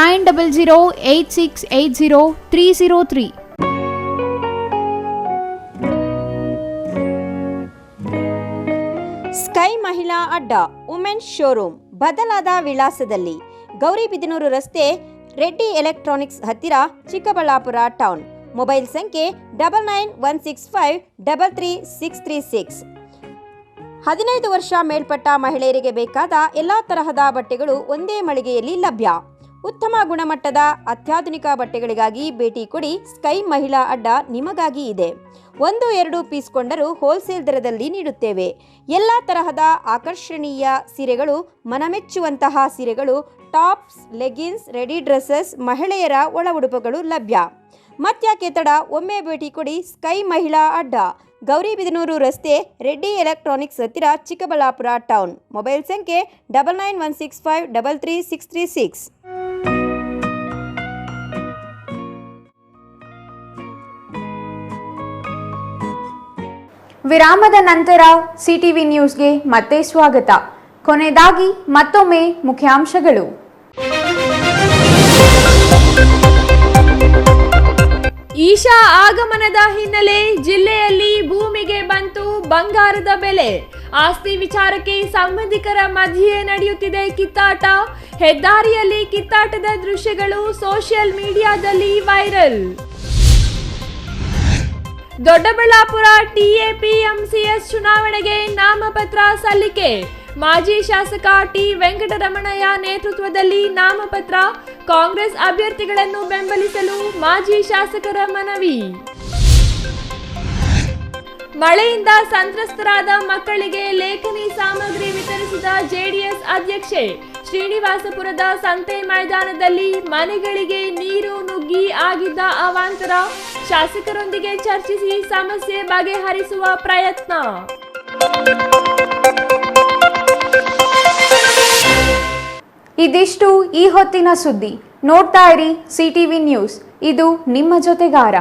nine double zero eight six eight zero three zero three. Sky ಮಹಿಳಾ ಅಡ್ಡ, ವುಮೆನ್ಸ್ ಶೋರೂಮ್, ಬದಲಾದ ವಿಳಾಸದಲ್ಲಿ ಗೌರಿಬಿದನೂರು ರಸ್ತೆ, ರೆಡ್ಡಿ ಎಲೆಕ್ಟ್ರಾನಿಕ್ಸ್ ಹತ್ತಿರ, ಚಿಕ್ಕಬಳ್ಳಾಪುರ ಟೌನ್. ಮೊಬೈಲ್ ಸಂಖ್ಯೆ double nine one six five double three six three six ಹದಿನೈದು ವರ್ಷ ಮೇಲ್ಪಟ್ಟ ಮಹಿಳೆಯರಿಗೆ ಬೇಕಾದ ಎಲ್ಲ ತರಹದ ಬಟ್ಟೆಗಳು ಒಂದೇ ಮಳಿಗೆಯಲ್ಲಿ ಲಭ್ಯ. ಉತ್ತಮ ಗುಣಮಟ್ಟದ ಅತ್ಯಾಧುನಿಕ ಬಟ್ಟೆಗಳಿಗಾಗಿ ಭೇಟಿ ಕೊಡಿ ಸ್ಕೈ ಮಹಿಳಾ ಅಡ್ಡ ನಿಮಗಾಗಿ ಇದೆ. ಒಂದು, ಎರಡು ಪೀಸ್ ಕೊಂಡರೂ ಹೋಲ್ಸೇಲ್ ದರದಲ್ಲಿ ನೀಡುತ್ತೇವೆ. ಎಲ್ಲ ತರಹದ ಆಕರ್ಷಣೀಯ ಸೀರೆಗಳು, ಮನಮೆಚ್ಚುವಂತಹ ಸೀರೆಗಳು, ಟಾಪ್ಸ್ ಲೆಗಿನ್ಸ್ ರೆಡಿ ಡ್ರೆಸ್ಸಸ್, ಮಹಿಳೆಯರ ಒಳ ಉಡುಪುಗಳು ಲಭ್ಯ. ಮತ್ಯಾಕೆ ತಡ ಒಮ್ಮೆ ಭೇಟಿ ಕೊಡಿ ಸ್ಕೈ ಮಹಿಳಾ ಅಡ್ಡ. ಗೌರಿಬಿದನೂರು ರಸ್ತೆ ರೆಡ್ಡಿ ಎಲೆಕ್ಟ್ರಾನಿಕ್ಸ್ ಹತ್ತಿರ ಚಿಕ್ಕಬಳ್ಳಾಪುರ ಟೌನ್. ಮೊಬೈಲ್ ಸಂಖ್ಯೆ double nine one six five double three six three six. ವಿರಾಮದ ನಂತರ ಸಿಟಿವಿ ನ್ಯೂಸ್ಗೆ ಮತ್ತೆ ಸ್ವಾಗತ. ಕೊನೆಯದಾಗಿ ಮತ್ತೊಮ್ಮೆ ಮುಖ್ಯಾಂಶಗಳು. ಈಶಾ ಆಗಮನದ ಹಿನ್ನೆಲೆ ಜಿಲ್ಲೆಯಲ್ಲಿ ಭೂಮಿಗೆ ಬಂತು ಬಂಗಾರದ ಬೆಲೆ. ಆಸ್ತಿ ವಿಚಾರಕ್ಕೆ ಸಂಬಂಧಿಕರ ಮಧ್ಯೆ ನಡೆಯುತ್ತಿದೆ ಕಿತ್ತಾಟ. ಹೆದ್ದಾರಿಯಲ್ಲಿ ಕಿತ್ತಾಟದ ದೃಶ್ಯಗಳು ಸೋಷಿಯಲ್ ಮೀಡಿಯಾದಲ್ಲಿ ವೈರಲ್. ದೊಡ್ಡಬಳ್ಳಾಪುರ ಟಿಎಪಿಎಂಸಿಎಸ್ ಚುನಾವಣೆಗೆ ನಾಮಪತ್ರ ಸಲ್ಲಿಕೆ. ಮಾಜಿ ಶಾಸಕ ಟಿ ವೆಂಕಟರಮಣಯ್ಯ ನೇತೃತ್ವದಲ್ಲಿ ನಾಮಪತ್ರ, ಕಾಂಗ್ರೆಸ್ ಅಭ್ಯರ್ಥಿಗಳನ್ನು ಬೆಂಬಲಿಸಲು ಮಾಜಿ ಶಾಸಕರ ಮನವಿ. ಮಳೆಯಿಂದ ಸಂತ್ರಸ್ತರಾದ ಮಕ್ಕಳಿಗೆ ಲೇಖನಿ ಸಾಮಗ್ರಿ ವಿತರಿಸಿದ ಜೆಡಿಎಸ್ ಅಧ್ಯಕ್ಷೆ, ಶ್ರೀನಿವಾಸಪುರದ ಸಂತೆ ಮೈದಾನದಲ್ಲಿ ಮನೆಗಳಿಗೆ ನೀರು ನುಗ್ಗಿ ಆಗಿದ್ದ ಅವಾಂತರ ಶಾಸಕರೊಂದಿಗೆ ಚರ್ಚಿಸಿ ಸಮಸ್ಯೆ ಬಗೆಹರಿಸುವ ಪ್ರಯತ್ನ. ಇದಿಷ್ಟು ಈ ಹೊತ್ತಿನ ಸುದ್ದಿ. ನೋಡ್ತಾ ಇರಿ ಸಿಟಿವಿ ನ್ಯೂಸ್. ಇದು ನಿಮ್ಮ ಜೊತೆಗಾರ.